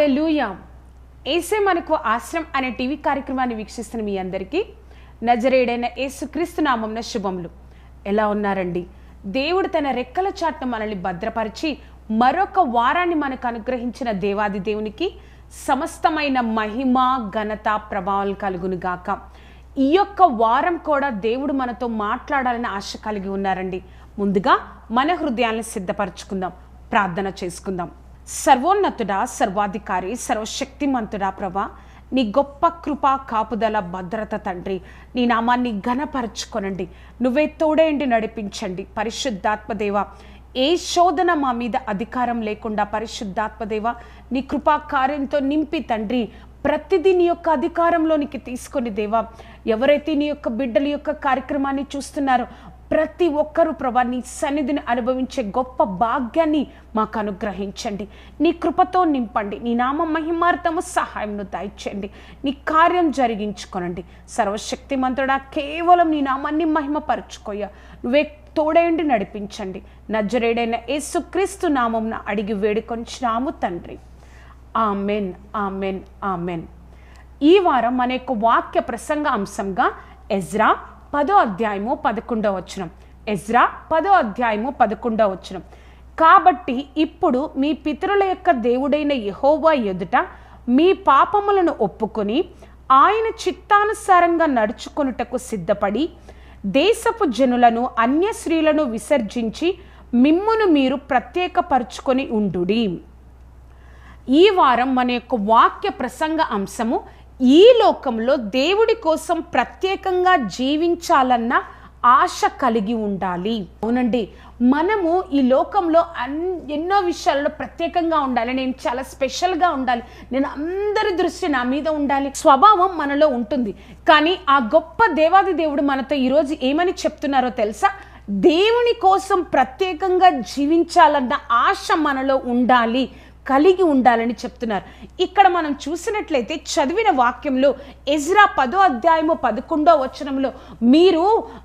Hallelujah ఏసే మనకు ఆశ్రం అనే టీవీ కార్యక్రమాన్ని వీక్షిస్తున్న మీ అందరికీ నజరేడైన యేసుక్రీస్తు నామంన శుభములు. ఎలా ఉన్నారండి? దేవుడు తన రెక్కల చాట్ను మనల్ని భద్రపరిచి మరొక వారాన్ని మనకు అనుగ్రహించిన దేవాది దేవునికి సమస్తమైన మహిమ ఘనత ప్రభావాలు కలుగును గాక. ఈ యొక్క వారం కూడా దేవుడు మనతో మాట్లాడాలని ఆశ కలిగి ఉన్నారండి. ముందుగా మన హృదయాలను సిద్ధపరచుకుందాం. ప్రార్థన చేసుకుందాం. సర్వోన్నతుడా సర్వాధికారి సర్వశక్తిమంతుడా ప్రభా నీ గొప్ప కృపా కాపుదల భద్రత తండ్రి నీ నామాన్ని ఘనపరచుకొనండి. నువ్వే తోడేండి నడిపించండి. పరిశుద్ధాత్మదేవ ఏ శోధన మా మీద అధికారం లేకుండా పరిశుద్ధాత్మదేవ నీ కృపా కార్యంతో నింపి తండ్రి ప్రతిదీ నీ యొక్క అధికారంలోనికి తీసుకొని దేవా ఎవరైతే నీ యొక్క బిడ్డల యొక్క కార్యక్రమాన్ని చూస్తున్నారో ప్రతి ఒక్కరూ ప్రభా నీ సన్నిధిని అనుభవించే గొప్ప భాగ్యాన్ని మాకు అనుగ్రహించండి. నీ కృపతో నింపండి. నీ నామ మహిమార్థము సహాయంను దాయిచ్చండి నీ కార్యం జరిగించుకొనండి. సర్వశక్తిమంతుడా కేవలం నీ నామాన్ని మహిమపరచుకోయ నువ్వే తోడేండి నడిపించండి. నజరేడైన యేసుక్రీస్తు నామంన అడిగి వేడుకొంచినాము తండ్రి. Amen amen amen. ఈ వారం మన యొక్క వాక్య ప్రసంగ అంశంగా ఎజ్రా పదో అధ్యాయము పదకొండవ వచనం. ఎజ్రా పదో అధ్యాయము పదకొండవ వచనం. కాబట్టి ఇప్పుడు మీ పితరుల యొక్క దేవుడైన యహోవా ఎదుట మీ పాపములను ఒప్పుకొని ఆయన చిత్తానుసారంగా నడుచుకొనుటకు సిద్ధపడి దేశపు జనులను అన్య స్త్రీలను విసర్జించి మిమ్మును మీరు ప్రత్యేకపరుచుకొని ఉండుడి. ఈ వారం మన యొక్క వాక్య ప్రసంగ అంశము ఈ లోకంలో దేవుడి కోసం ప్రత్యేకంగా జీవించాలన్న ఆశ కలిగి ఉండాలి. అవునండి. మనము ఈ లోకంలో అన్ ఎన్నో విషయాల్లో ప్రత్యేకంగా ఉండాలి. నేను చాలా స్పెషల్గా ఉండాలి. నేను అందరి దృష్టి నా మీద ఉండాలి. స్వభావం మనలో ఉంటుంది. కానీ ఆ గొప్ప దేవాది దేవుడు మనతో ఈరోజు ఏమని చెప్తున్నారో తెలుసా? దేవుని కోసం ప్రత్యేకంగా జీవించాలన్న ఆశ మనలో ఉండాలి. కలిగి ఉండాలని చెప్తున్నారు. ఇక్కడ మనం చూసినట్లయితే చదివిన వాక్యంలో ఎజ్రా పదో అధ్యాయము పదకొండో వచనంలో మీరు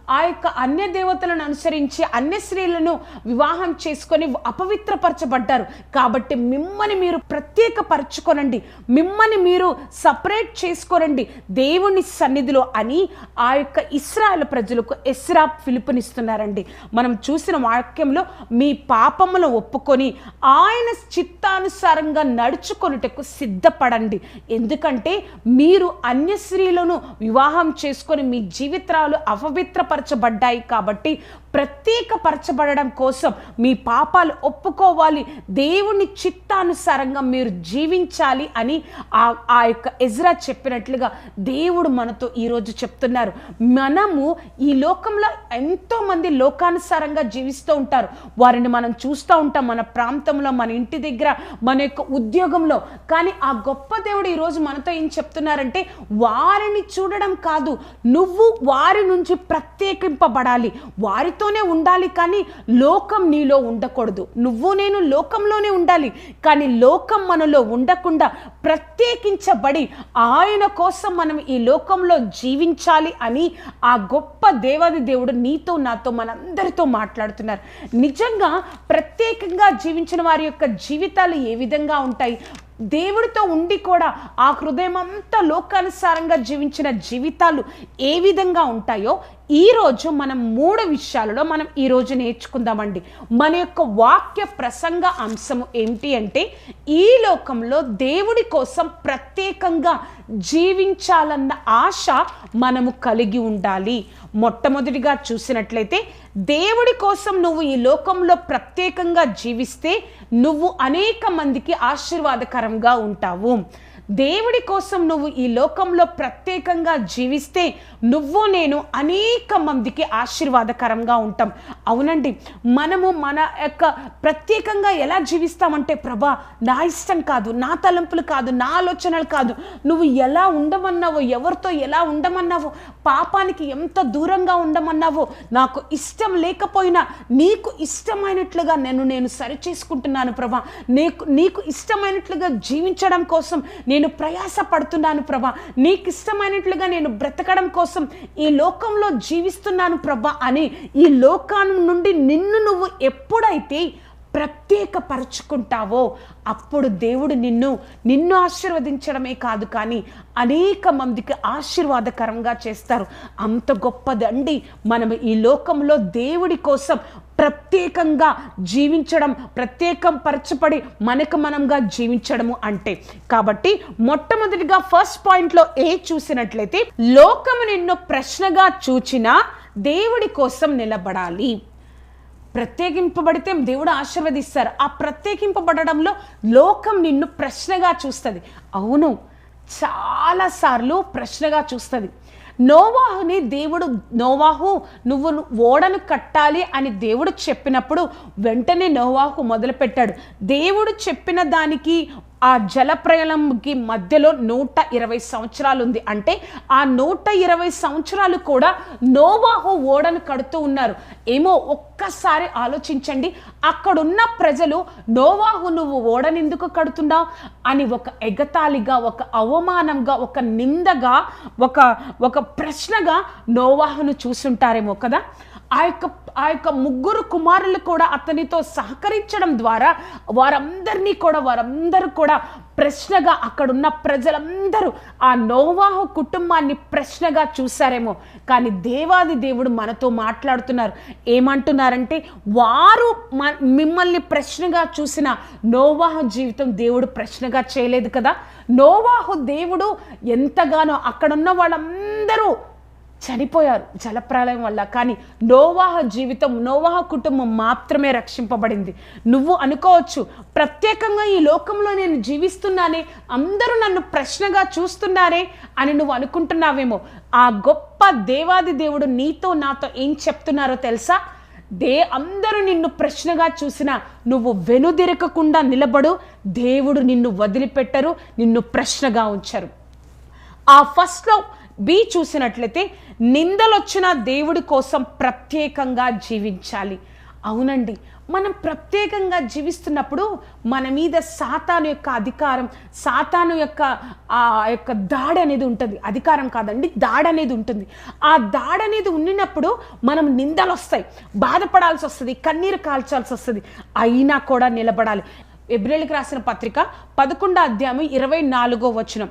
ఆ యొక్క అన్య దేవతలను అనుసరించి అన్య స్త్రీలను వివాహం చేసుకొని అపవిత్రపరచబడ్డారు. కాబట్టి మిమ్మల్ని మీరు ప్రత్యేకపరచుకోనండి. మిమ్మల్ని మీరు సపరేట్ చేసుకోనండి. దేవుని సన్నిధిలో అని ఆ యొక్క ఇస్రాయల్ ప్రజలకు ఎస్రా పిలుపునిస్తున్నారండి. మనం చూసిన వాక్యంలో మీ పాపములు ఒప్పుకొని ఆయన చిత్తాను చిత్తానుసారంగా నడుచుకొనుటకు సిద్ధపడండి. ఎందుకంటే మీరు అన్య స్త్రీలను వివాహం చేసుకొని మీ జీవితాలు అపవిత్రపరచబడ్డాయి కాబట్టి ప్రత్యేకపరచబడడం కోసం మీ పాపాలు ఒప్పుకోవాలి. దేవుని చిత్తానుసారంగా మీరు జీవించాలి అని ఆ ఆ యొక్క ఎజ్రా చెప్పినట్లుగా దేవుడు మనతో ఈరోజు చెప్తున్నారు. మనము ఈ లోకంలో ఎంతోమంది లోకానుసారంగా జీవిస్తూ ఉంటారు. వారిని మనం చూస్తూ ఉంటాం మన ప్రాంతంలో మన ఇంటి దగ్గర మన యొక్క ఉద్యోగంలో. కానీ ఆ గొప్ప దేవుడు ఈరోజు మనతో ఏం చెప్తున్నారంటే వారిని చూడడం కాదు నువ్వు వారి నుంచి ప్రత్యేకింపబడాలి. వారితో నీతోనే ఉండాలి కానీ లోకం నీలో ఉండకూడదు. నువ్వు నేను లోకంలోనే ఉండాలి కానీ లోకం మనలో ఉండకుండా ప్రత్యేకించబడి ఆయన కోసం మనం ఈ లోకంలో జీవించాలి అని ఆ గొప్ప దేవాది దేవుడు నీతో నాతో మనందరితో మాట్లాడుతున్నారు. నిజంగా ప్రత్యేకంగా జీవించిన వారి యొక్క జీవితాలు ఏ విధంగా ఉంటాయి? దేవుడితో ఉండి కూడా ఆ హృదయం అంతా లోకానుసారంగా జీవించిన జీవితాలు ఏ విధంగా ఉంటాయో ఈరోజు మనం మూడు విషయాలలో మనం ఈరోజు నేర్చుకుందామండి. మన యొక్క వాక్య ప్రసంగ అంశము ఏమిటి అంటే ఈ లోకంలో దేవుడి కోసం ప్రత్యేకంగా జీవించాలన్న ఆశ మనము కలిగి ఉండాలి. మొట్టమొదటిగా చూసినట్లయితే దేవుడి కోసం నువ్వు ఈ లోకంలో ప్రత్యేకంగా జీవిస్తే నువ్వు అనేక మందికి ఆశీర్వాదకరంగా ఉంటావు. దేవుడి కోసం నువ్వు ఈ లోకంలో ప్రత్యేకంగా జీవిస్తే నువ్వు నేను అనేక మందికి ఆశీర్వాదకరంగా ఉంటాం. అవునండి మనము మన యొక్క ప్రత్యేకంగా ఎలా జీవిస్తామంటే ప్రభా నా ఇష్టం కాదు నా తలంపులు కాదు నా ఆలోచనలు కాదు నువ్వు ఎలా ఉండమన్నావో ఎవరితో ఎలా ఉండమన్నావో పాపానికి ఎంత దూరంగా ఉండమన్నావో నాకు ఇష్టం లేకపోయినా నీకు ఇష్టమైనట్లుగా నేను నేను సరి చేసుకుంటున్నాను ప్రభా. నీకు నీకు ఇష్టమైనట్లుగా జీవించడం కోసం నేను ప్రయాస పడుతున్నాను ప్రభా. నీకు ఇష్టమైనట్లుగా నేను బ్రతకడం కోసం ఈ లోకంలో జీవిస్తున్నాను ప్రభా అని ఈ లోకం నుండి నిన్ను నువ్వు ఎప్పుడైతే ప్రత్యేకపరుచుకుంటావో అప్పుడు దేవుడు నిన్ను నిన్ను ఆశీర్వదించడమే కాదు కానీ అనేక మందికి ఆశీర్వాదకరంగా చేస్తారు. అంత గొప్పదండి. మనం ఈ లోకంలో దేవుడి కోసం ప్రత్యేకంగా జీవించడం ప్రత్యేకం పరచబడి మనకు మనంగా జీవించడము అంటే. కాబట్టి మొట్టమొదటిగా ఫస్ట్ పాయింట్లో ఏ చూసినట్లయితే లోకము నిన్ను ప్రశ్నగా చూచినా దేవుడి కోసం నిలబడాలి. ప్రత్యేకింపబడితే దేవుడు ఆశీర్వదిస్తారు. ఆ ప్రత్యేకింపబడడంలో లోకం నిన్ను ప్రశ్నగా చూస్తుంది. అవును చాలాసార్లు ప్రశ్నగా చూస్తుంది. నోవాహుని దేవుడు నోవాహు నువ్వు ఓడను కట్టాలి అని దేవుడు చెప్పినప్పుడు వెంటనే నోవాహు మొదలుపెట్టాడు. దేవుడు చెప్పిన దానికి ఆ జలప్రయాణంకి మధ్యలో నూట ఇరవై సంవత్సరాలు ఉంది అంటే ఆ నూట ఇరవై సంవత్సరాలు కూడా నోవాహు ఓడను కడుతూ ఉన్నారు. ఏమో ఒక్కసారి ఆలోచించండి. అక్కడున్న ప్రజలు నోవాహు నువ్వు ఓడను ఎందుకు కడుతున్నావు? అని ఒక ఎగతాళిగా ఒక అవమానంగా ఒక నిందగా ఒక ఒక ప్రశ్నగా నోవాహును చూసుంటారేమో కదా. ఆ యొక్క ఆ యొక్క ముగ్గురు కుమారులు కూడా అతనితో సహకరించడం ద్వారా వారందరినీ కూడా వారందరూ కూడా ప్రశ్నగా అక్కడున్న ప్రజలందరూ ఆ నోవాహు కుటుంబాన్ని ప్రశ్నగా చూశారేమో. కానీ దేవాది దేవుడు మనతో మాట్లాడుతున్నారు. ఏమంటున్నారంటే వారు మ- మిమ్మల్ని ప్రశ్నగా చూసిన నోవాహు జీవితం దేవుడు ప్రశ్నగా చేయలేదు కదా? నోవాహు దేవుడు ఎంతగానో అక్కడున్న వాళ్ళందరూ చనిపోయారు జలప్రలయం వల్ల. కానీ నోవాహ జీవితం నోవాహ కుటుంబం మాత్రమే రక్షింపబడింది. నువ్వు అనుకోవచ్చు ప్రత్యేకంగా ఈ లోకంలో నేను జీవిస్తున్నానే అందరూ నన్ను ప్రశ్నగా చూస్తున్నారే అని నువ్వు అనుకుంటున్నావేమో. ఆ గొప్ప దేవాది దేవుడు నీతో నాతో ఏం చెప్తున్నారో తెలుసా? దే అందరూ నిన్ను ప్రశ్నగా చూసినా నువ్వు వెనుదిరకకుండా నిలబడు దేవుడు నిన్ను వదిలిపెట్టరు నిన్ను ప్రశ్నగా ఉంచరు. ఆ ఫస్ట్లో బి చూసినట్లయితే నిందలొచ్చిన దేవుడి కోసం ప్రత్యేకంగా జీవించాలి. అవునండి. మనం ప్రత్యేకంగా జీవిస్తున్నప్పుడు మన మీద సాతాను యొక్క అధికారం సాతాను యొక్క ఆ యొక్క దాడి అనేది ఉంటుంది. అధికారం కాదండి దాడి అనేది ఉంటుంది. ఆ దాడి అనేది ఉండినప్పుడు మనం నిందలు వస్తాయి బాధపడాల్సి వస్తుంది కన్నీరు కాల్చాల్సి వస్తుంది అయినా కూడా నిలబడాలి. ఎబ్రిల్కి రాసిన పత్రిక పదకొండో అధ్యాయం ఇరవై నాలుగో వచనం.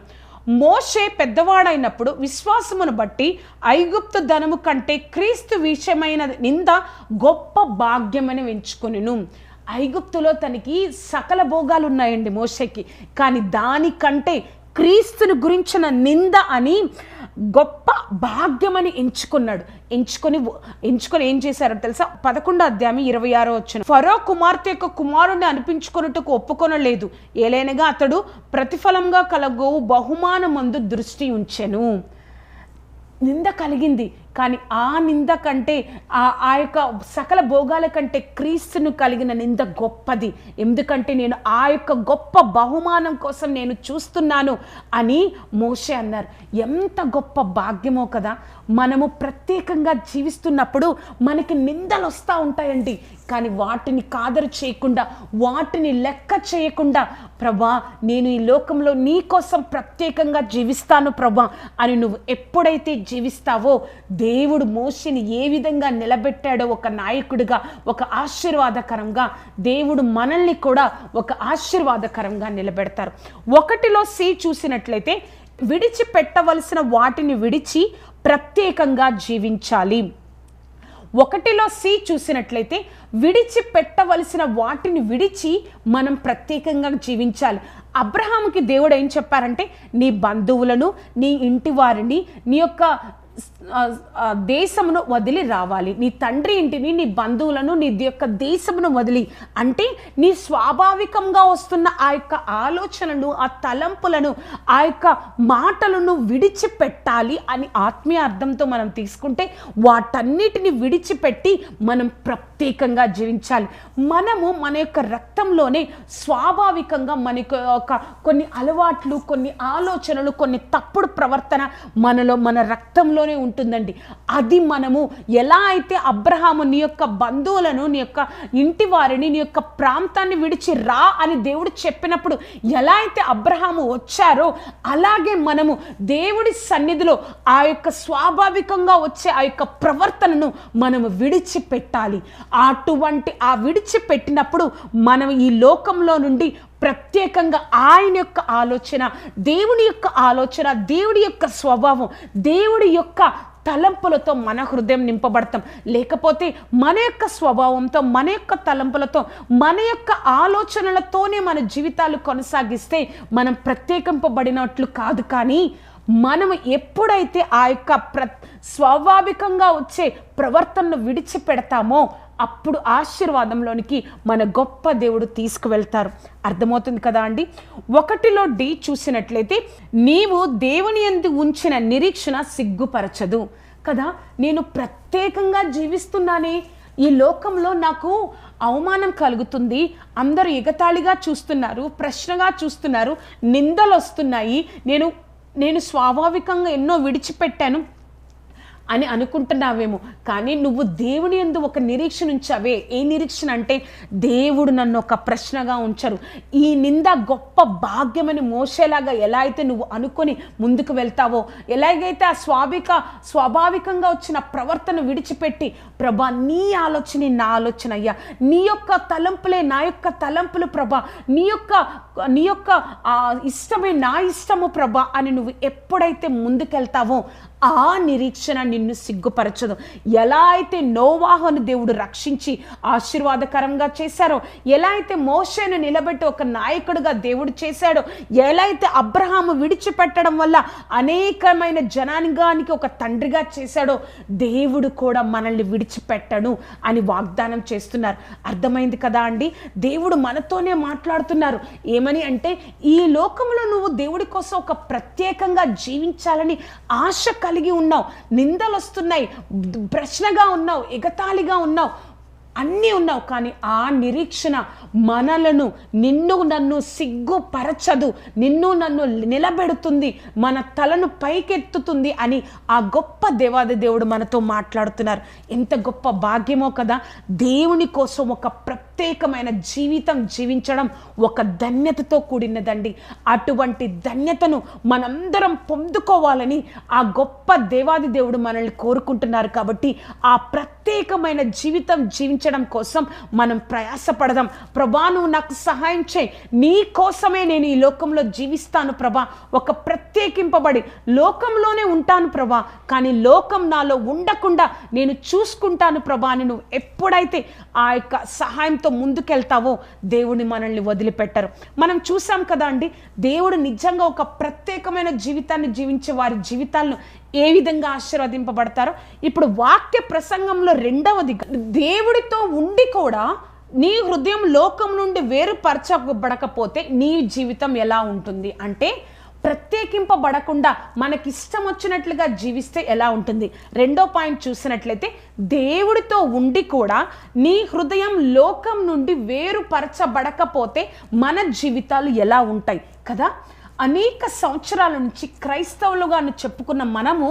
మోషే పెద్దవాడైనప్పుడు విశ్వాసమును బట్టి ఐగుప్తు ధనము కంటే క్రీస్తు విషయమైన నింద గొప్ప భాగ్యమని ఎంచుకొనిను. ఐగుప్తులో తనకి సకల భోగాలు ఉన్నాయండి మోషేకి. కానీ దానికంటే క్రీస్తుని గురించిన నింద అని గొప్ప భాగ్యమని ఎంచుకున్నాడు. ఎంచుకొని ఎంచుకొని ఏం చేశారో తెలుసా? పదకొండో అధ్యాయం ఇరవై ఆరో వచ్చిన ఫరో కుమార్తె యొక్క కుమారుణ్ణి అనిపించుకొనుటకు ఒప్పుకొనలేదు. ఏలైనగా అతడు ప్రతిఫలంగా కలగో బహుమానమందు దృష్టి ఉంచెను. నింద కలిగింది. కానీ ఆ నింద కంటే ఆ ఆ యొక్క సకల భోగాల కంటే క్రీస్తును కలిగిన నింద గొప్పది. ఎందుకంటే నేను ఆ యొక్క గొప్ప బహుమానం కోసం నేను చూస్తున్నాను అని మోషే అన్నారు. ఎంత గొప్ప భాగ్యమో కదా. మనము ప్రత్యేకంగా జీవిస్తున్నప్పుడు మనకి నిందలు వస్తూ ఉంటాయండి. కానీ వాటిని కాదరు చేయకుండా వాటిని లెక్క చేయకుండా ప్రభా నేను ఈ లోకంలో నీ కోసం ప్రత్యేకంగా జీవిస్తాను ప్రభా అని నువ్వు ఎప్పుడైతే జీవిస్తావో దేవుడు మోషిని ఏ విధంగా నిలబెట్టాడో ఒక నాయకుడిగా ఒక ఆశీర్వాదకరంగా దేవుడు మనల్ని కూడా ఒక ఆశీర్వాదకరంగా నిలబెడతారు. ఒకటిలో సి చూసినట్లయితే విడిచిపెట్టవలసిన వాటిని విడిచి ప్రత్యేకంగా జీవించాలి. ఒకటిలో సి చూసినట్లయితే విడిచి పెట్టవలసిన వాటిని విడిచి మనం ప్రత్యేకంగా జీవించాలి. అబ్రహాముకి దేవుడు ఏం చెప్పారంటే నీ బంధువులను నీ ఇంటి వారిని నీ యొక్క దేశమును వదిలి రావాలి. నీ తండ్రి ఇంటిని నీ బంధువులను నీ యొక్క దేశమును వదిలి. అంటే నీ స్వాభావికంగా వస్తున్న ఆ యొక్క ఆలోచనను ఆ తలంపులను ఆ యొక్క మాటలను విడిచిపెట్టాలి అని ఆత్మీయ అర్థంతో మనం తీసుకుంటే వాటన్నిటిని విడిచిపెట్టి మనం ప్రత్యేకంగా జీవించాలి. మనము మన యొక్క రక్తంలోనే స్వాభావికంగా మనకు ఒక కొన్ని అలవాట్లు కొన్ని ఆలోచనలు కొన్ని తప్పుడు ప్రవర్తన మనలో మన రక్తంలోనే ఉంటుంది ఉంటుందండి. అది మనము ఎలా అయితే అబ్రహాము నీ యొక్క బంధువులను నీ యొక్క ఇంటి వారిని నీ యొక్క ప్రాంతాన్ని విడిచి రా అని దేవుడు చెప్పినప్పుడు ఎలా అయితే అబ్రహాము వచ్చారో అలాగే మనము దేవుడి సన్నిధిలో ఆ యొక్క స్వాభావికంగా వచ్చే ఆ యొక్క ప్రవర్తనను మనము విడిచిపెట్టాలి. అటువంటి ఆ విడిచిపెట్టినప్పుడు మనం ఈ లోకంలో నుండి ప్రత్యేకంగా ఆయన యొక్క ఆలోచన దేవుని యొక్క ఆలోచన దేవుడి యొక్క స్వభావం దేవుడి యొక్క తలంపులతో మన హృదయం నింపబడతాం. లేకపోతే మన యొక్క స్వభావంతో మన యొక్క తలంపులతో మన యొక్క ఆలోచనలతోనే మన జీవితాలు కొనసాగిస్తే మనం ప్రత్యేకింపబడినట్లు కాదు కానీ మనం ఎప్పుడైతే ఆ యొక్క ప్ర స్వాభావికంగా వచ్చే ప్రవర్తనను విడిచిపెడతామో అప్పుడు ఆశీర్వాదంలోనికి మన గొప్ప దేవుడు తీసుకువెళ్తారు. అర్థమవుతుంది కదా అండి? ఒకటిలో డి చూసినట్లయితే నీవు దేవుని ఎందు ఉంచిన నిరీక్షణ సిగ్గుపరచదు. కదా? నేను ప్రత్యేకంగా జీవిస్తున్నానే. ఈ లోకంలో నాకు అవమానం కలుగుతుంది. అందరూ ఎగతాళిగా చూస్తున్నారు ప్రశ్నగా చూస్తున్నారు నిందలు వస్తున్నాయి నేను నేను స్వాభావికంగా ఎన్నో విడిచిపెట్టాను. అని అనుకుంటున్నావేమో. కానీ నువ్వు దేవుని ఎందు ఒక నిరీక్షణ ఉంచావే. ఏ నిరీక్షణ అంటే దేవుడు నన్ను ఒక ప్రశ్నగా ఉంచరు. ఈ నింద గొప్ప భాగ్యమని మోసేలాగా ఎలా అయితే నువ్వు అనుకొని ముందుకు వెళ్తావో ఎలాగైతే ఆ స్వాభిక స్వాభావికంగా వచ్చిన ప్రవర్తన విడిచిపెట్టి ప్రభా నీ ఆలోచన నా ఆలోచన అయ్యా. నీ యొక్క తలంపులే నా యొక్క తలంపులు ప్రభా. నీ యొక్క నీ యొక్క ఇష్టమే నా ఇష్టము ప్రభా అని నువ్వు ఎప్పుడైతే ముందుకెళ్తావో ఆ నిరీక్షణ నిన్ను సిగ్గుపరచదు. ఎలా అయితే నోవాహను దేవుడు రక్షించి ఆశీర్వాదకరంగా చేశారో ఎలా అయితే మోషను నిలబెట్టి ఒక నాయకుడుగా దేవుడు చేశాడో ఎలా అయితే అబ్రహాము విడిచిపెట్టడం వల్ల అనేకమైన జనానికి ఒక తండ్రిగా చేశాడో దేవుడు కూడా మనల్ని విడిచిపెట్టను అని వాగ్దానం చేస్తున్నారు. అర్థమైంది కదా అండి? దేవుడు మనతోనే మాట్లాడుతున్నారు. ఏమని అంటే ఈ లోకంలో నువ్వు దేవుడి కోసం ఒక ప్రత్యేకంగా జీవించాలని ఆశ కలిగి ఉన్నావు నిందలు వస్తున్నాయి ప్రశ్నగా ఉన్నావు ఎగతాళిగా ఉన్నావు అన్నీ ఉన్నావు. కానీ ఆ నిరీక్షణ మనలను నిన్ను నన్ను సిగ్గుపరచదు నిన్ను నన్ను నిలబెడుతుంది మన తలను పైకెత్తుతుంది అని ఆ గొప్ప దేవాది దేవుడు మనతో మాట్లాడుతున్నారు. ఎంత గొప్ప భాగ్యమో కదా దేవుని కోసం ఒక ప్రత్యేకమైన జీవితం జీవించడం ఒక ధన్యతతో కూడినదండి. అటువంటి ధన్యతను మనందరం పొందుకోవాలని ఆ గొప్ప దేవాది దేవుడు మనల్ని కోరుకుంటున్నారు కాబట్టి ఆ ప్రత్యేకమైన జీవితం జీవించడం కోసం మనం ప్రయాసపడదాం. ప్రభా నువ్వు నాకు సహాయం చేయి. నీ కోసమే నేను ఈ లోకంలో జీవిస్తాను ప్రభా. ఒక ప్రత్యేకింపబడి లోకంలోనే ఉంటాను ప్రభా. కానీ లోకం నాలో ఉండకుండా నేను చూసుకుంటాను ప్రభా అని నువ్వు ఎప్పుడైతే ఆ యొక్క సహాయం సహాయంతో ముందుకెళ్తావో దేవుని మనల్ని వదిలిపెట్టరు. మనం చూసాం కదా అండి దేవుడు నిజంగా ఒక ప్రత్యేకమైన జీవితాన్ని జీవించే వారి జీవితాలను ఏ విధంగా ఆశీర్వదింపబడతారో ఇప్పుడు వాక్య ప్రసంగంలో రెండవది దేవుడితో ఉండి కూడా నీ హృదయం లోకం నుండి వేరుపరచబడకపోతే నీ జీవితం ఎలా ఉంటుంది? అంటే ప్రత్యేకింపబడకుండా మనకిష్టం వచ్చినట్లుగా జీవిస్తే ఎలా ఉంటుంది? రెండో పాయింట్ చూసినట్లయితే దేవుడితో ఉండి కూడా నీ హృదయం లోకం నుండి వేరుపరచబడకపోతే మన జీవితాలు ఎలా ఉంటాయి? కదా? అనేక సంవత్సరాల నుంచి క్రైస్తవులుగాను చెప్పుకున్న మనము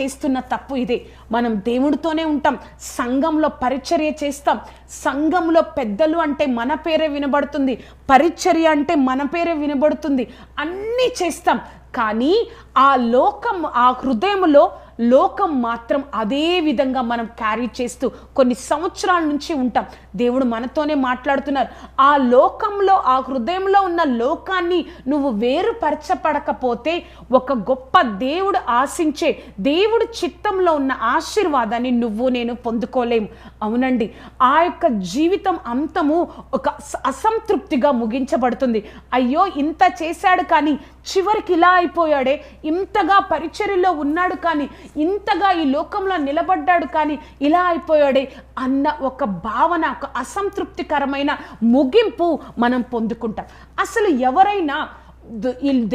చేస్తున్న తప్పు ఇదే. మనం దేవుడితోనే ఉంటాం. సంఘంలో పరిచర్య చేస్తాం. సంఘంలో పెద్దలు అంటే మన పేరే వినబడుతుంది. పరిచర్య అంటే మన పేరే వినబడుతుంది. అన్నీ చేస్తాం. కానీ ఆ లోకం ఆ హృదయంలో లోకం మాత్రం అదే విధంగా మనం క్యారీ చేస్తూ కొన్ని సంవత్సరాల నుంచి ఉంటాం. దేవుడు మనతోనే మాట్లాడుతున్నారు. ఆ లోకంలో ఆ హృదయంలో ఉన్న లోకాన్ని నువ్వు వేరుపరచపడకపోతే ఒక గొప్ప దేవుడు ఆశించే దేవుడు చిత్తంలో ఉన్న ఆశీర్వాదాన్ని నువ్వు నేను పొందుకోలేము. అవునండి ఆ యొక్క జీవితం అంతము ఒక అసంతృప్తిగా ముగించబడుతుంది. అయ్యో ఇంత చేశాడు కానీ చివరికి ఇలా అయిపోయాడే ఇంతగా పరిచర్యలో ఉన్నాడు కానీ ఇంతగా ఈ లోకంలో నిలబడ్డాడు కానీ ఇలా అయిపోయాడే అన్న ఒక భావన ఒక అసంతృప్తికరమైన ముగింపు మనం పొందుకుంటాం. అసలు ఎవరైనా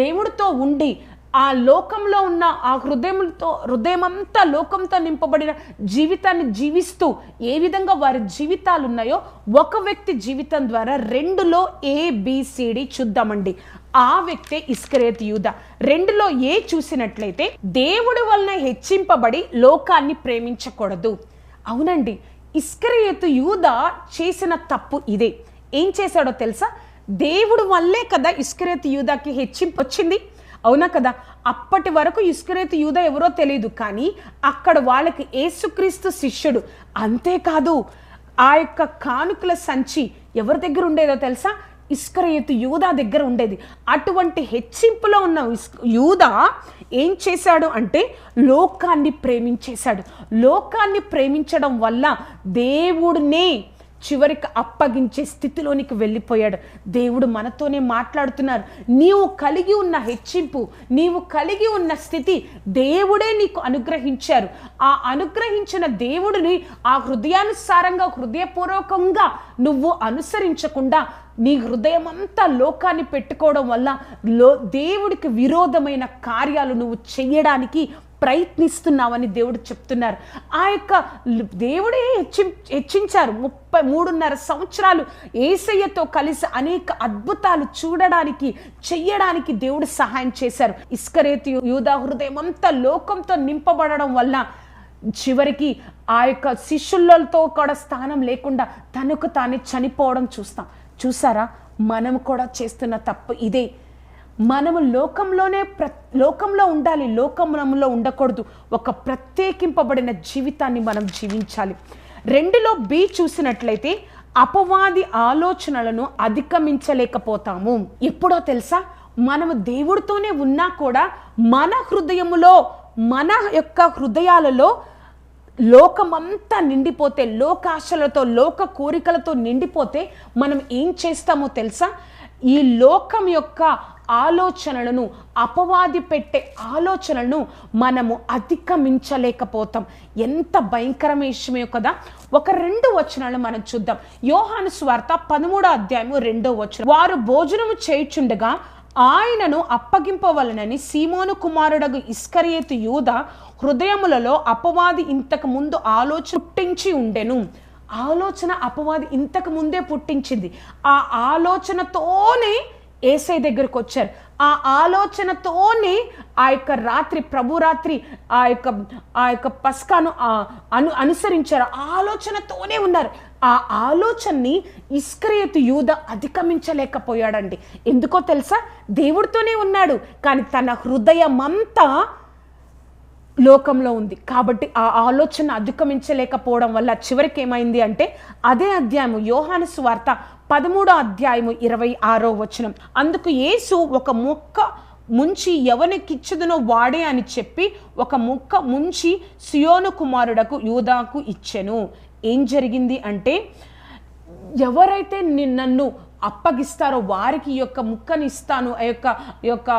దేవుడితో ఉండి ఆ లోకంలో ఉన్న ఆ హృదయంతో హృదయమంతా లోకంతో నింపబడిన జీవితాన్ని జీవిస్తూ ఏ విధంగా వారి జీవితాలు ఉన్నాయో ఒక వ్యక్తి జీవితం ద్వారా రెండులో ఏబిసిడి చూద్దామండి. ఆ వ్యక్తే ఇస్కరేత్ యూద. రెండులో ఏ చూసినట్లయితే దేవుడి వలన హెచ్చింపబడి లోకాన్ని ప్రేమించకూడదు. అవునండి. ఇస్కరియతు యూద చేసిన తప్పు ఇదే. ఏం చేశాడో తెలుసా? దేవుడు వల్లే కదా ఇస్కరేతు యూదాకి హెచ్చింపు వచ్చింది. అవునా కదా? అప్పటి వరకు ఇస్కరేతు యూద ఎవరో తెలియదు కానీ అక్కడ వాళ్ళకి ఏసుక్రీస్తు శిష్యుడు. అంతేకాదు ఆ యొక్క కానుకల సంచి ఎవరి దగ్గర ఉండేదో తెలుసా? ఇస్కరయతు యూదా దగ్గర ఉండేది. అటువంటి హెచ్చింపులో ఉన్న యూదా ఏం చేశాడు అంటే లోకాన్ని ప్రేమించేశాడు. లోకాన్ని ప్రేమించడం వల్ల దేవుడినే చివరికి అప్పగించే స్థితిలోనికి వెళ్ళిపోయాడు. దేవుడు మనతోనే మాట్లాడుతున్నారు. నీవు కలిగి ఉన్న హెచ్చింపు నీవు కలిగి ఉన్న స్థితి దేవుడే నీకు అనుగ్రహించారు. ఆ అనుగ్రహించిన దేవుడిని ఆ హృదయానుసారంగా హృదయపూర్వకంగా నువ్వు అనుసరించకుండా నీ హృదయం అంతా లోకాన్ని పెట్టుకోవడం వల్ల లో దేవుడికి విరోధమైన కార్యాలు నువ్వు చేయడానికి ప్రయత్నిస్తున్నావని దేవుడు చెప్తున్నారు. ఆ యొక్క దేవుడే హెచ్చి హెచ్చించారు. ముప్పై మూడున్నర సంవత్సరాలు ఏసయ్యతో కలిసి అనేక అద్భుతాలు చూడడానికి చెయ్యడానికి దేవుడు సహాయం చేశారు. ఇస్కరేతి యూదా హృదయం అంతా లోకంతో నింపబడడం వల్ల చివరికి ఆ యొక్క శిష్యులతో కూడా స్థానం లేకుండా తనకు తానే చనిపోవడం చూస్తాం. చూసారా? మనం కూడా చేస్తున్న తప్పు ఇదే. మనము లోకంలోనే ప్ర లోకంలో ఉండాలి లోకంలో ఉండకూడదు. ఒక ప్రత్యేకింపబడిన జీవితాన్ని మనం జీవించాలి. రెండులో బి చూసినట్లయితే అపవాది ఆలోచనలను అధిగమించలేకపోతాము. ఎప్పుడో తెలుసా? మనము దేవుడితోనే ఉన్నా కూడా మన హృదయములో మన యొక్క హృదయాలలో లోకమంతా నిండిపోతే లోకాశలతో లోక కోరికలతో నిండిపోతే మనం ఏం చేస్తామో తెలుసా? ఈ లోకం యొక్క ఆలోచనలను అపవాది పెట్టే ఆలోచనలను మనము అధిగమించలేకపోతాం. ఎంత భయంకరమైన విషయమే కదా! ఒక రెండు వచనాలు మనం చూద్దాం. యోహాను స్వార్త పదమూడో అధ్యాయము రెండో వచనం. వారు భోజనము చేయుచుండగా ఆయనను అప్పగింపవలనని సీమోను కుమారుడగు ఇస్కరియేతు యూద హృదయములలో అపవాది ఇంతకు ముందు ఆలోచన పుట్టించి ఉండెను. ఆలోచన అపవాది ఇంతకు ముందే పుట్టించింది. ఆ ఆలోచనతోనే ఏసై దగ్గరకు వచ్చారు. ఆ ఆలోచనతోనే ఆ యొక్క రాత్రి ప్రభు రాత్రి ఆ యొక్క ఆ యొక్క పస్కాను ఆ, అను అనుసరించారు. ఆ ఆలోచనతోనే ఉన్నారు. ఆ ఆలోచనని ఇస్క్రియతు యూద అధిగమించలేకపోయాడండి. ఎందుకో తెలుసా? దేవుడితోనే ఉన్నాడు. కానీ తన హృదయమంతా లోకంలో ఉంది. కాబట్టి ఆ ఆలోచన అధిగమించలేకపోవడం వల్ల చివరికి ఏమైంది అంటే అదే అధ్యాయము యోహాను సువార్త పదమూడో అధ్యాయము ఇరవై ఆరో వచనం. అందుకు యేసు ఒక మొక్క ముంచి ఎవనికిచ్చుదునో వాడే అని చెప్పి ఒక ముక్క ముంచి సియోను కుమారుడకు యూదాకు ఇచ్చెను. ఏం జరిగింది అంటే ఎవరైతే ని- నన్ను అప్పగిస్తారో వారికి ఈ యొక్క ముక్కని ఇస్తాను ఆ యొక్క ఈ యొక్క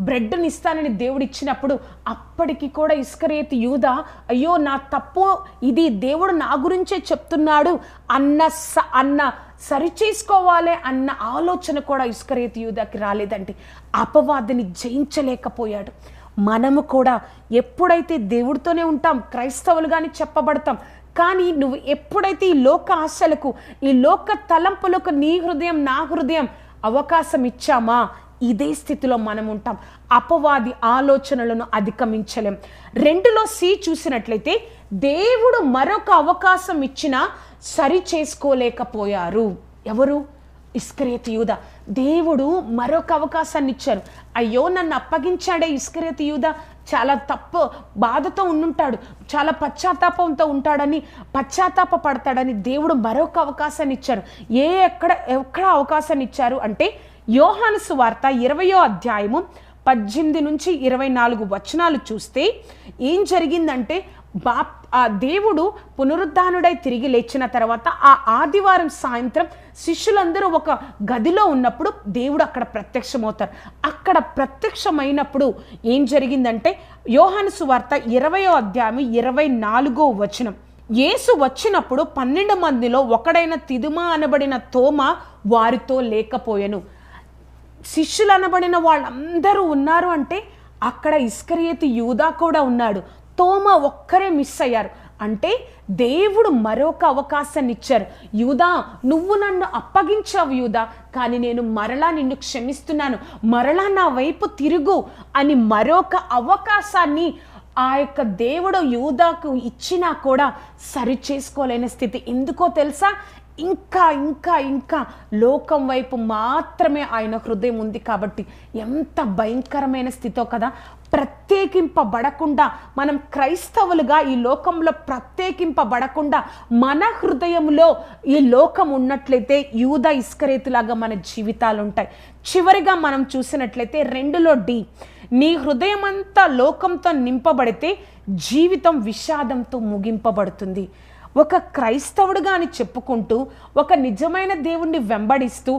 బ్రెడ్ని ఇస్తానని దేవుడు ఇచ్చినప్పుడు అప్పటికి కూడా ఇస్కరేతి యూద అయ్యో నా తప్పు ఇది దేవుడు నా గురించే చెప్తున్నాడు అన్న స అన్న సరిచేసుకోవాలి అన్న ఆలోచన కూడా ఇస్కరేతి యూదకి రాలేదండి. అపవాదిని జయించలేకపోయాడు. మనము కూడా ఎప్పుడైతే దేవుడితోనే ఉంటాం క్రైస్తవులుగాని చెప్పబడతాం కానీ నువ్వు ఎప్పుడైతే ఈ లోక ఆశలకు ఈ లోక తలంపులకు నీ హృదయం నా హృదయం అవకాశం ఇచ్చామా? ఇదే స్థితిలో మనం ఉంటాం. అపవాది ఆలోచనలను అధిగమించలేం. రెండులో సి చూసినట్లయితే దేవుడు మరొక అవకాశం ఇచ్చినా సరి చేసుకోలేకపోయారు. ఎవరు? ఇస్కరేతి యూద. దేవుడు మరొక అవకాశాన్ని ఇచ్చారు. అయ్యో నన్ను అప్పగించాడే ఇస్కరేతి యూద. చాలా తప్పు బాధతో ఉండుంటాడు చాలా పశ్చాత్తాపంతో ఉంటాడని పశ్చాత్తాప పడతాడని దేవుడు మరొక అవకాశాన్ని ఇచ్చారు ఏ ఎక్కడ ఎక్కడ అవకాశాన్ని ఇచ్చారు అంటే యోహాను సువార్త ఇరవయో అధ్యాయము పద్దెనిమిది నుంచి ఇరవై నాలుగు వచనాలు చూస్తే ఏం జరిగిందంటే బాప్ ఆ దేవుడు పునరుద్ధానుడై తిరిగి లేచిన తర్వాత ఆ ఆదివారం సాయంత్రం శిష్యులందరూ ఒక గదిలో ఉన్నప్పుడు దేవుడు అక్కడ ప్రత్యక్షమవుతారు. అక్కడ ప్రత్యక్షమైనప్పుడు ఏం జరిగిందంటే యోహాను సువార్త ఇరవయో అధ్యాయం ఇరవై నాలుగో వచనం. యేసు వచ్చినప్పుడు పన్నెండు మందిలో ఒకడైన తిదుమా అనబడిన తోమ వారితో లేకపోయెను. శిష్యులు అనబడిన వాళ్ళందరూ ఉన్నారు అంటే అక్కడ ఇస్కరియేతు యూదా కూడా ఉన్నాడు. తోమ ఒక్కరే మిస్ అయ్యారు. అంటే దేవుడు మరొక అవకాశాన్ని ఇచ్చారు యూదా నువ్వు నన్ను అప్పగించావు యూదా కానీ నేను మరలా నిన్ను క్షమిస్తున్నాను. మరలా నా వైపు తిరుగు అని మరొక అవకాశాన్ని ఆ యొక్క దేవుడు యూదాకు ఇచ్చినా కూడా సరి చేసుకోలేని స్థితి. ఎందుకో తెలుసా? ఇంకా ఇంకా ఇంకా లోకం వైపు మాత్రమే ఆయన హృదయం ఉంది కాబట్టి ఎంత భయంకరమైన స్థితో కదా? ప్రత్యేకింపబడకుండా మనం క్రైస్తవులుగా ఈ లోకంలో ప్రత్యేకింపబడకుండా మన హృదయంలో ఈ లోకం ఉన్నట్లయితే యూద ఇస్కరేతులాగా మన జీవితాలు ఉంటాయి చివరిగా మనం చూసినట్లయితే రెండులో డి నీ హృదయమంతా లోకంతో నింపబడితే జీవితం విషాదంతో ముగింపబడుతుంది. ఒక క్రైస్తవుడుగా అని చెప్పుకుంటూ ఒక నిజమైన దేవుణ్ణి వెంబడిస్తూ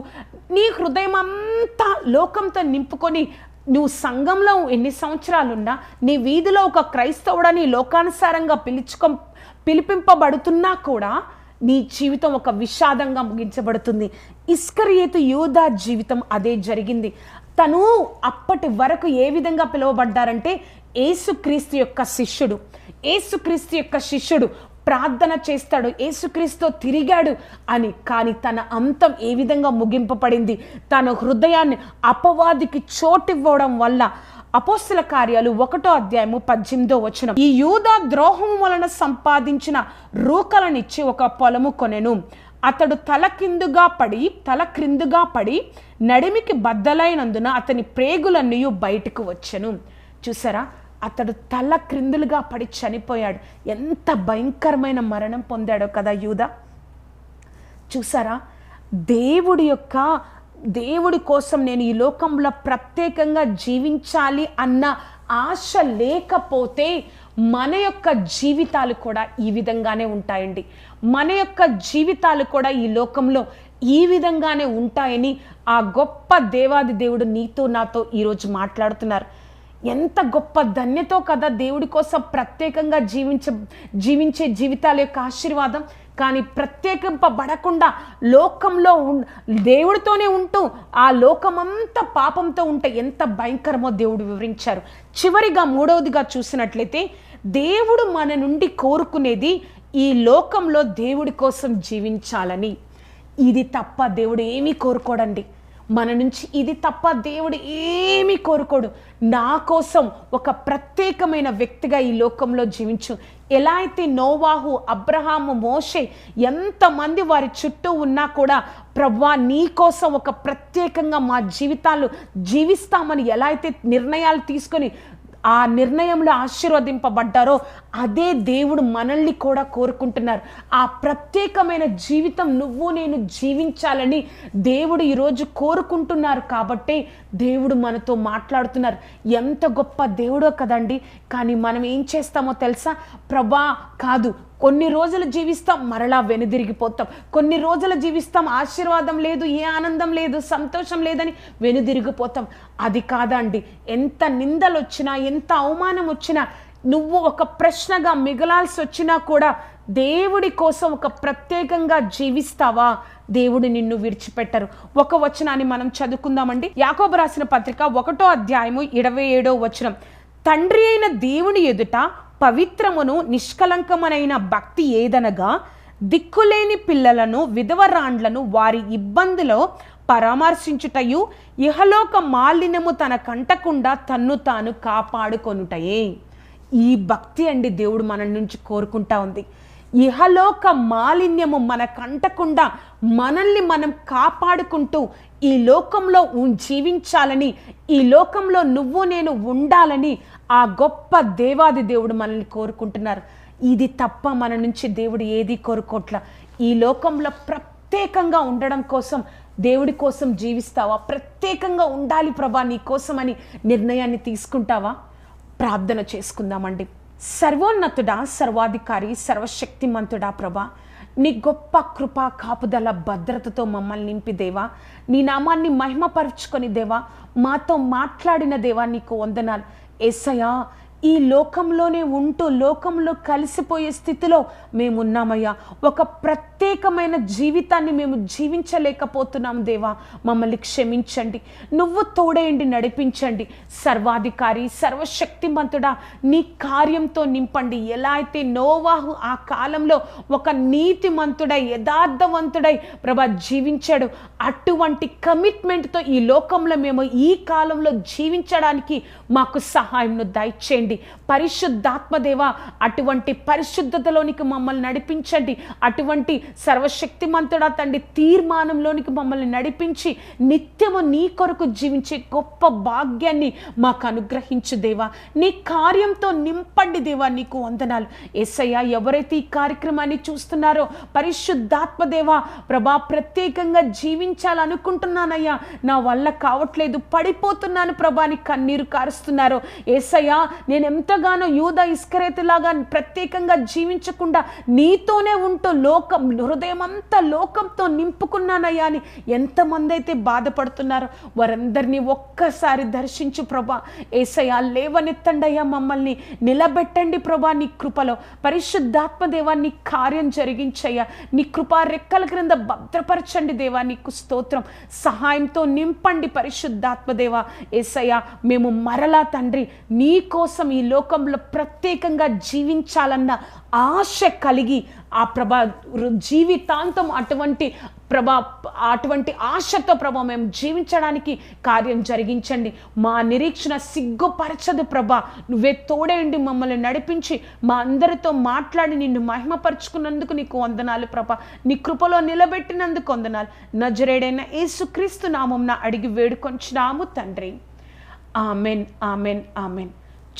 నీ హృదయం అంతా లోకంతో నింపుకొని నువ్వు సంఘంలో ఎన్ని సంవత్సరాలున్నా నీ వీధిలో ఒక క్రైస్తవుడని లోకానుసారంగా పిలుచుకో పిలిపింపబడుతున్నా కూడా నీ జీవితం ఒక విషాదంగా ముగించబడుతుంది. ఇస్కరియేతు యూదా జీవితం అదే జరిగింది. తను అప్పటి వరకు ఏ విధంగా పిలువబడ్డారంటే ఏసుక్రీస్తు యొక్క శిష్యుడు. ఏసుక్రీస్తు యొక్క శిష్యుడు ప్రార్థన చేస్తాడు. ఏసుక్రీస్తు తిరిగాడు అని. కానీ తన అంతం ఏ విధంగా ముగింపబడింది? తన హృదయాన్ని అపవాదికి చోటివ్వడం వల్ల అపోస్తుల కార్యాలు ఒకటో అధ్యాయము పద్దెనిమిదో వచనం. ఈ యూద ద్రోహం వలన సంపాదించిన రూకలనిచ్చి ఒక పొలము కొనెను. అతడు తల కిందుగా పడి తల క్రిందుగా పడి నడిమికి బద్దలైనందున అతని ప్రేగులన్నీ బయటకు వచ్చెను. చూసారా? అతడు తల క్రిందులుగా పడి చనిపోయాడు. ఎంత భయంకరమైన మరణం పొందాడో కదా యూద. చూసారా? దేవుడి యొక్క దేవుడి కోసం నేను ఈ లోకంలో ప్రత్యేకంగా జీవించాలి అన్న ఆశ లేకపోతే మన యొక్క జీవితాలు కూడా ఈ విధంగానే ఉంటాయండి. మన యొక్క జీవితాలు కూడా ఈ లోకంలో ఈ విధంగానే ఉంటాయని ఆ గొప్ప దేవాది దేవుడు నీతో నాతో ఈరోజు మాట్లాడుతున్నారు. ఎంత గొప్ప ధన్యతో కదా దేవుడి కోసం ప్రత్యేకంగా జీవించ జీవించే జీవితాల యొక్క ఆశీర్వాదం. కానీ ప్రత్యేకింపబడకుండా లోకంలో ఉ దేవుడితోనే ఉంటూ ఆ లోకమంతా పాపంతో ఉంటే ఎంత భయంకరమో దేవుడు వివరించారు. చివరిగా మూడవదిగా చూసినట్లయితే దేవుడు మన నుండి కోరుకునేది ఈ లోకంలో దేవుడి కోసం జీవించాలని. ఇది తప్ప దేవుడు ఏమీ కోరుకోడండి. మన నుంచి ఇది తప్ప దేవుడు ఏమీ కోరుకోడు. నా కోసం ఒక ప్రత్యేకమైన వ్యక్తిగా ఈ లోకంలో జీవించు. ఎలా అయితే నోవాహు అబ్రహాము మోషే ఎంతమంది వారి చుట్టూ ఉన్నా కూడా ప్రవ్వా నీ కోసం ఒక ప్రత్యేకంగా మా జీవితాలు జీవిస్తామని ఎలా అయితే నిర్ణయాలు తీసుకొని ఆ నిర్ణయంలో ఆశీర్వదింపబడ్డారో అదే దేవుడు మనల్ని కూడా కోరుకుంటున్నారు. ఆ ప్రత్యేకమైన జీవితం నువ్వు నేను జీవించాలని దేవుడు ఈరోజు కోరుకుంటున్నారు కాబట్టే దేవుడు మనతో మాట్లాడుతున్నారు. ఎంత గొప్ప దేవుడో కదండి. కానీ మనం ఏం చేస్తామో తెలుసా? ప్రభా కాదు కొన్ని రోజులు జీవిస్తాం మరలా వెనుదిరిగిపోతాం. కొన్ని రోజులు జీవిస్తాం ఆశీర్వాదం లేదు ఏ ఆనందం లేదు సంతోషం లేదని వెనుదిరిగిపోతాం. అది కాదండి. ఎంత నిందలు వచ్చినా ఎంత అవమానం వచ్చినా నువ్వు ఒక ప్రశ్నగా మిగలాల్సి వచ్చినా కూడా దేవుడి కోసం ఒక ప్రత్యేకంగా జీవిస్తావా? దేవుడు నిన్ను విడిచిపెట్టరు. ఒక వచనాన్ని మనం చదువుకుందామండి. యాకోబు రాసిన పత్రిక ఒకటో అధ్యాయము ఇరవై ఏడో వచనం. తండ్రి అయిన దేవుని ఎదుట పవిత్రమును నిష్కలంకమునైన భక్తి ఏదనగా దిక్కులేని పిల్లలను విధవరాండ్లను వారి ఇబ్బందిలో పరామర్శించుటయు ఇహలోక మాలిన్యము తన కంటకుండా తన్ను తాను కాపాడుకొనుటయే. ఈ భక్తి అండి దేవుడు మన నుంచి కోరుకుంటా ఉంది. ఇహలోక మాలిన్యము మన కంటకుండా మనల్ని మనం కాపాడుకుంటూ ఈ లోకంలో జీవించాలని ఈ లోకంలో నువ్వు నేను ఉండాలని ఆ గొప్ప దేవాది దేవుడు మనల్ని కోరుకుంటున్నారు. ఇది తప్ప మన నుంచి దేవుడు ఏది కోరుకోట్ల. ఈ లోకంలో ప్రత్యేకంగా ఉండడం కోసం దేవుడి కోసం జీవిస్తావా? ప్రత్యేకంగా ఉండాలి ప్రభా నీ అని నిర్ణయాన్ని తీసుకుంటావా? ప్రార్థన చేసుకుందామండి. సర్వోన్నతుడా సర్వాధికారి సర్వశక్తిమంతుడా ప్రభా. నీ గొప్ప కృప కాపుదల భద్రతతో మమ్మల్ని నింపి దేవా. నీ నామాన్ని మహిమపరుచుకొని దేవా. మాతో మాట్లాడిన దేవా నీకు వందనాలు. ఏసయ్యా ఈ లోకంలోనే ఉంటూ లోకంలో కలిసిపోయే స్థితిలో మేమున్నామయ్యా. ఒక ప్రత్యేకమైన జీవితాన్ని మేము జీవించలేకపోతున్నాం దేవా. మమ్మల్ని క్షమించండి. నువ్వు తోడేయండి నడిపించండి. సర్వాధికారి సర్వశక్తిమంతుడా నీ కార్యంతో నింపండి. ఎలా అయితే నోవాహు ఆ కాలంలో ఒక నీతిమంతుడై యథార్థవంతుడై ప్రభా జీవించాడు అటువంటి కమిట్మెంట్తో ఈ లోకంలో మేము ఈ కాలంలో జీవించడానికి మాకు సహాయంను దయచేయండి. చేయండి. పరిశుద్ధాత్మదేవ అటువంటి పరిశుద్ధతలోనికి మమ్మల్ని నడిపించండి. అటువంటి సర్వశక్తిమంతుడా తండ్రి తీర్మానంలోనికి మమ్మల్ని నడిపించి నిత్యము నీ కొరకు జీవించే గొప్ప భాగ్యాన్ని మాకు అనుగ్రహించు దేవా. నీ కార్యంతో నింపండి దేవా నీకు వందనాలు. ఎస్ఐయా ఎవరైతే ఈ కార్యక్రమాన్ని చూస్తున్నారో పరిశుద్ధాత్మదేవా ప్రభా ప్రత్యేకంగా జీవించాలనుకుంటున్నానయ్యా. నా వల్ల కావట్లేదు పడిపోతున్నాను ప్రభాని కన్నీరు కారుస్తున్నారో. ఏసయ్యా నేను ఎంతగానో యూద ఇస్కరేతులాగా ప్రత్యేకంగా జీవించకుండా నీతోనే ఉంటూ లోకం హృదయం అంతా లోకంతో నింపుకున్నానయ్యా అని ఎంతమంది అయితే బాధపడుతున్నారో వారందరినీ ఒక్కసారి దర్శించు ప్రభా. ఏసయ్యా లేవనెత్తండి అయ్యా మమ్మల్ని నిలబెట్టండి ప్రభా నీ కృపలో. పరిశుద్ధాత్మదేవా నీ కార్యం జరిగించయ్యా. నీ కృపా రెక్కల క్రింద భద్రపరచండి దేవా నీకు స్తోత్రం. సహాయంతో నింపండి పరిశుద్ధాత్మదేవా. ఏసయ్యా మేము మరలా తండ్రి నీ కోసం ఈ లోకంలో ప్రత్యేకంగా జీవించాలన్న ఆశ కలిగి ఆ ప్రభా జీవితాంతం అటువంటి ప్రభా అటువంటి ఆశతో ప్రభా మేము జీవించడానికి కార్యం జరిగించండి. మా నిరీక్షణ సిగ్గుపరచదు ప్రభా. నువ్వే తోడేయండి మమ్మల్ని నడిపించి మా అందరితో మాట్లాడి నిన్ను మహిమపరుచుకున్నందుకు నీకు వందనాలు ప్రభా. నీ కృపలో నిలబెట్టినందుకు వందనాలు. నజరేడైన యేసుక్రీస్తు నామంన అడిగి వేడుకొంచినాము తండ్రి. Amen amen amen.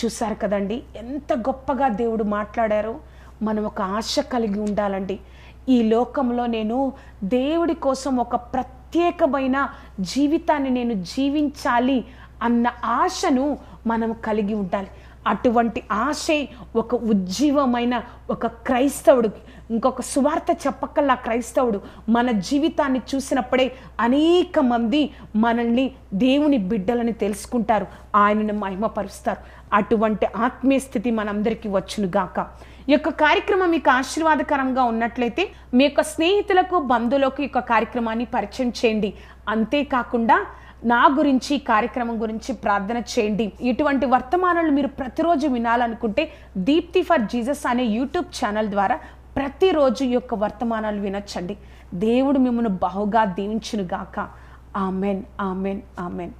చూశారు కదండి. ఎంత గొప్పగా దేవుడు మాట్లాడారో. మనం ఒక ఆశ కలిగి ఉండాలండి. ఈ లోకంలో నేను దేవుడి కోసం ఒక ప్రత్యేకమైన జీవితాన్ని నేను జీవించాలి అన్న ఆశను మనం కలిగి ఉండాలి. అటువంటి ఆశే ఒక ఉజ్జీవమైన ఒక క్రైస్తవుడికి ఇంకొక సువార్త చెప్పక్కల్లా క్రైస్తవుడు మన జీవితాన్ని చూసినప్పుడే అనేక మంది మనల్ని దేవుని బిడ్డలని తెలుసుకుంటారు. ఆయనను మహిమపరుస్తారు. అటువంటి ఆత్మీయ స్థితి మనందరికీ వచ్చును గాక. ఈ యొక్క కార్యక్రమం మీకు ఆశీర్వాదకరంగా ఉన్నట్లయితే మీ యొక్క స్నేహితులకు బంధువులకు ఈ యొక్క కార్యక్రమాన్ని పరిచయం చేయండి. అంతేకాకుండా నా గురించి ఈ కార్యక్రమం గురించి ప్రార్థన చేయండి. ఇటువంటి వర్తమానాలు మీరు ప్రతిరోజు వినాలనుకుంటే దీప్తి ఫర్ జీసస్ అనే యూట్యూబ్ ఛానల్ ద్వారా ప్రతిరోజు ఈ యొక్క వర్తమానాలు వినొచ్చండి. దేవుడు మిమ్మల్ని బహుగా దీవించును గాక ఆమెన్ ఆమెన్ ఆమెన్.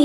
ఈ